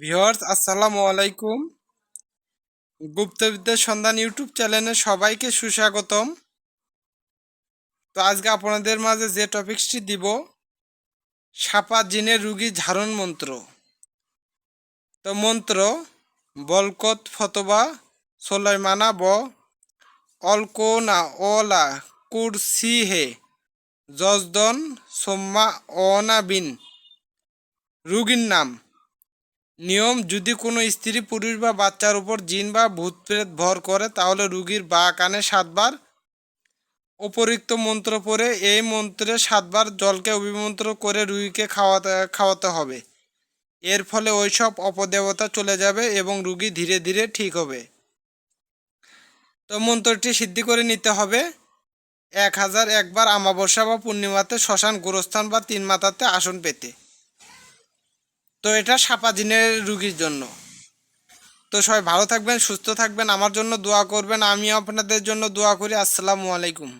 Viewers আসসালামু আলাইকুম। গুপ্তবিদ্যার সন্ধান ইউটিউব চ্যানেলে সবাইকে সুস্বাগতম। তো আজকে আপনাদের মাঝে যে টপিকসটি দিব, সাপা জিনের রুগী ঝাড়ন মন্ত্র। তো মন্ত্র, বলকত ফতবা, সোলাইমানা ব অলকোনা ওলা কুরসি হে জজদন সোম্মা অনা বিন। রুগীর নাম। নিয়ম, যদি কোনো স্ত্রী, পুরুষ বা বাচ্চার উপর জিন বা ভূত প্রেত ভর করে, তাহলে রুগীর বা কানে সাতবার উপরিক্ত মন্ত্র পড়ে, এই মন্ত্রে সাতবার জলকে অভিমন্ত্র করে রুগীকে খাওয়াতে খাওয়াতে হবে। এর ফলে ওইসব অপদেবতা চলে যাবে এবং রুগী ধীরে ধীরে ঠিক হবে। তো মন্ত্রটি সিদ্ধি করে নিতে হবে। এক হাজার একবার আমাবস্যা বা পূর্ণিমাতে শ্মশান গোরস্থান বা তিন মাথাতে আসন পেতে। তো এটা সাপা দিনের রুগীর জন্য। তো সবাই ভালো থাকবেন, সুস্থ থাকবেন, আমার জন্য দোয়া করবেন, আমিও আপনাদের জন্য দোয়া করি। আসসালামু আলাইকুম।